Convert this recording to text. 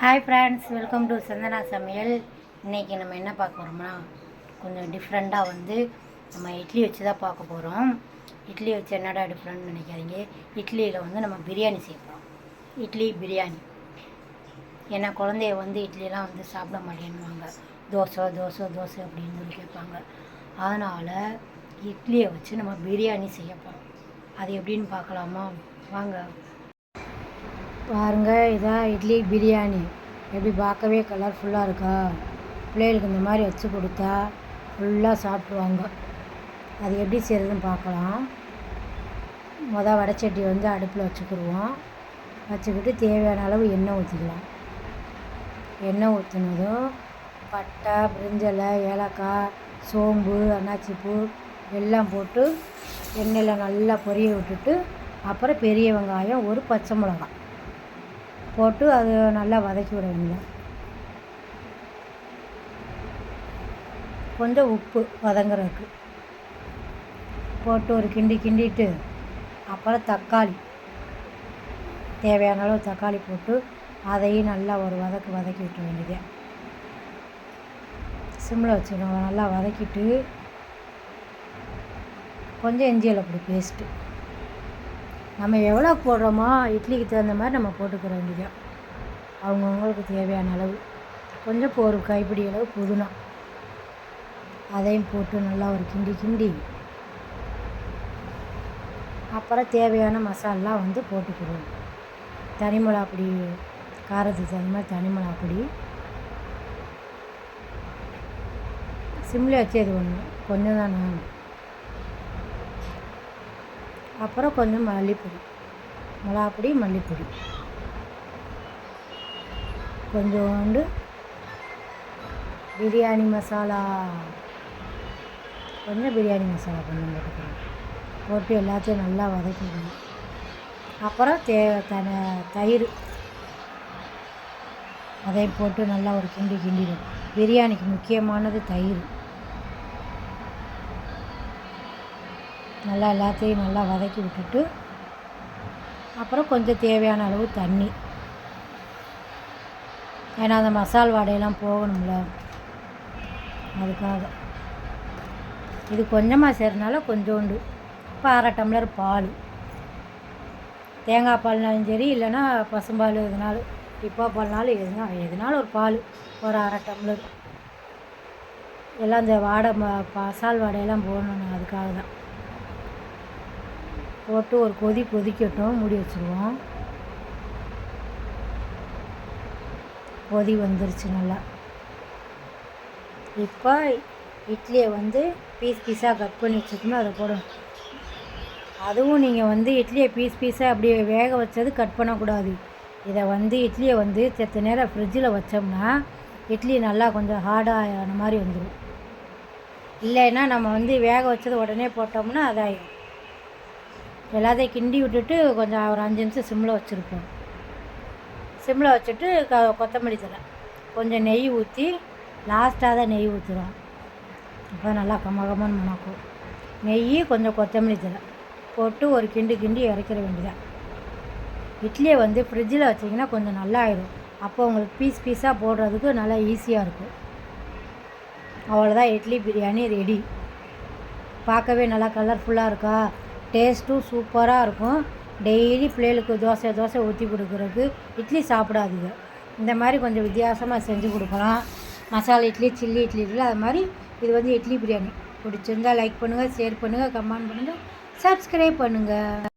Hi friends welcome to Chandana சமையல் இன்றைக்கி நம்ம என்ன பார்க்க போகிறோம்னா கொஞ்சம் டிஃப்ரெண்ட்டாக வந்து நம்ம இட்லி வச்சு தான் பார்க்க போகிறோம் இட்லி வச்சு என்னடா டிஃப்ரெண்ட் நினைக்காதீங்க. இட்லியில் வந்து நம்ம பிரியாணி செய்ய போகிறோம் இட்லி பிரியாணி. ஏன்னா குழந்தைய வந்து இட்லிலாம் வந்து சாப்பிட மாட்டேன்னுவாங்க. தோசை தோசை தோசை அப்படின்னு சொல்லி கேட்பாங்க. அதனால் இட்லியை வச்சு நம்ம பிரியாணி செய்ய போகிறோம் அது எப்படின்னு பார்க்கலாமா? வாங்க. பாருங்கள் இதான் இட்லி பிரியாணி. எப்படி பார்க்கவே கலர்ஃபுல்லாக இருக்கா? பிள்ளைகளுக்கு இந்த மாதிரி வச்சு கொடுத்தா ஃபுல்லாக சாப்பிடுவாங்க. அது எப்படி செய்கிறதுன்னு பார்க்கலாம். மொதல் வடைச்சட்டி வந்து அடுப்பில் வச்சுக்கிடுவோம். வச்சுக்கிட்டு தேவையான அளவு எண்ணெய் ஊற்றிக்கலாம் எண்ணெய் ஊற்றினதும் பட்டை பிரிஞ்சலை ஏலக்காய் சோம்பு அன்னாச்சிப்பூ எல்லாம் போட்டு எண்ணெயில் நல்லா பொரிய விட்டுட்டு அப்புறம் பெரிய வெங்காயம் ஒரு பச்சை மிளகாய். போட்டு அது நல்லா வதக்கி விட வேண்டியது கொஞ்சம் உப்பு வதங்குறதுக்கு. போட்டு ஒரு கிண்டி கிண்டிட்டு அப்புறம் தக்காளி. தேவையான அளவு தக்காளி போட்டு அதையும் நல்லா ஒரு வதக்கு வதக்கி விட்ட வேண்டியது சிம்மில் வச்சுக்கணும். நல்லா வதக்கிட்டு கொஞ்சம் இஞ்சியில் அப்படி பேஸ்ட்டு நம்ம எவ்வளோ போடுறோமோ இட்லிக்கு தகுந்த மாதிரி நம்ம போட்டுக்கிற வேண்டியதான் அவங்கவுங்களுக்கு தேவையான அளவு. கொஞ்சம் இப்போ ஒரு கைப்பிடி அளவு புதினா. அதையும் போட்டு நல்லா ஒரு கிண்டி கிண்டி. அப்புறம் தேவையான மசாலெலாம் வந்து போட்டுக்கிடுவோம். தனி மிளகாப்பொடி காரத்துக்கு தகுந்த மாதிரி தனி மிளகாப்பொடி சிம்மில் வச்சு இது ஒன்று கொஞ்சம் தான் அப்புறம் கொஞ்சம் மல்லிப்பொடி. மிளகாப்பொடி மல்லிப்பொடி. கொஞ்சோண்டு பிரியாணி மசாலா. கொஞ்சம் பிரியாணி மசாலா கொஞ்சம் போட்டுக்கணும். போட்டு எல்லாத்தையும் நல்லா வதக்கிக்கணும். அப்புறம் தே தன தயிர். அதையும் போட்டு நல்லா ஒரு கிண்டி கிண்டிடும் பிரியாணிக்கு முக்கியமானது தயிர். நல்லா எல்லாத்தையும் நல்லா வதக்கி விட்டுட்டு அப்புறம் கொஞ்சம் தேவையான அளவு தண்ணி. ஏன்னா அந்த மசால் வாடையெல்லாம் போகணும்ல. அதுக்காக. இது கொஞ்சமாக சேர்றனால கொஞ்சோண்டு. இப்போ அரை டம்ளர் பால். தேங்காய் பால்னாலும் சரி இல்லைன்னா பசும்பால் எதுனாலும் இப்போ பால்னாலும் எதுனா எதுனாலும் ஒரு பால் ஒரு அரை டம்ளர். எல்லாம் இந்த வாடை ம மசால் வாடையெல்லாம் போடணும் அதுக்காக தான். போட்டு ஒரு கொதி கொதிக்கட்டும் மூடி வச்சுருவோம். கொதி வந்துருச்சு நல்லா. இப்போ இட்லியை வந்து பீஸ் பீஸாக கட் பண்ணி வச்சுக்கணும் அதை போடும் அதுவும் நீங்கள் வந்து இட்லியை பீஸ் பீஸாக அப்படியே வேக வச்சது கட் பண்ணக்கூடாது. இதை வந்து இட்லியை வந்து செத்த நேரம் ஃப்ரிட்ஜில் வச்சோம்னா இட்லி நல்லா கொஞ்சம் ஹார்டாக ஆன மாதிரி வந்துடும் இல்லைன்னா நம்ம வந்து வேக வச்சது உடனே போட்டோம்னா அதாயிடும் எல்லாத்தையும் கிண்டி விட்டுட்டு கொஞ்சம் ஒரு அஞ்சு நிமிஷம் சிம்மில் வச்சுருப்போம். சிம்மில் வச்சுட்டு க கொத்தமல்லி தலை கொஞ்சம் நெய் ஊற்றி லாஸ்ட்டாக தான் நெய் ஊற்றுறோம் அப்போ நல்லா கமகமன்னு மணக்கும். நெய் கொஞ்சம் கொத்தமல்லி தலை போட்டு ஒரு கிண்டு கிண்டி இறக்கிற வேண்டியதான் இட்லியை வந்து ஃப்ரிட்ஜில் வச்சிங்கன்னா கொஞ்சம் நல்லா ஆயிடும் அப்போ உங்களுக்கு பீஸ் பீஸாக போடுறதுக்கு நல்லா ஈஸியாக இருக்கும். அவ்வளோதான் இட்லி பிரியாணி ரெடி. பார்க்கவே நல்லா கலர்ஃபுல்லாக இருக்கா? டேஸ்ட்டும் சூப்பராக இருக்கும். டெய்லி பிள்ளைகளுக்கு தோசை தோசை ஊற்றி கொடுக்குறதுக்கு இட்லி சாப்பிடாதீங்க. இந்த மாதிரி கொஞ்சம் வித்தியாசமாக செஞ்சு கொடுக்கலாம். மசாலா இட்லி சில்லி இட்லி இட்லி அது மாதிரி இது வந்து இட்லி பிரியாணி. பிடிச்சிருந்தா லைக் பண்ணுங்கள் ஷேர் பண்ணுங்கள் கமெண்ட் பண்ணுங்கள் சப்ஸ்கிரைப் பண்ணுங்கள்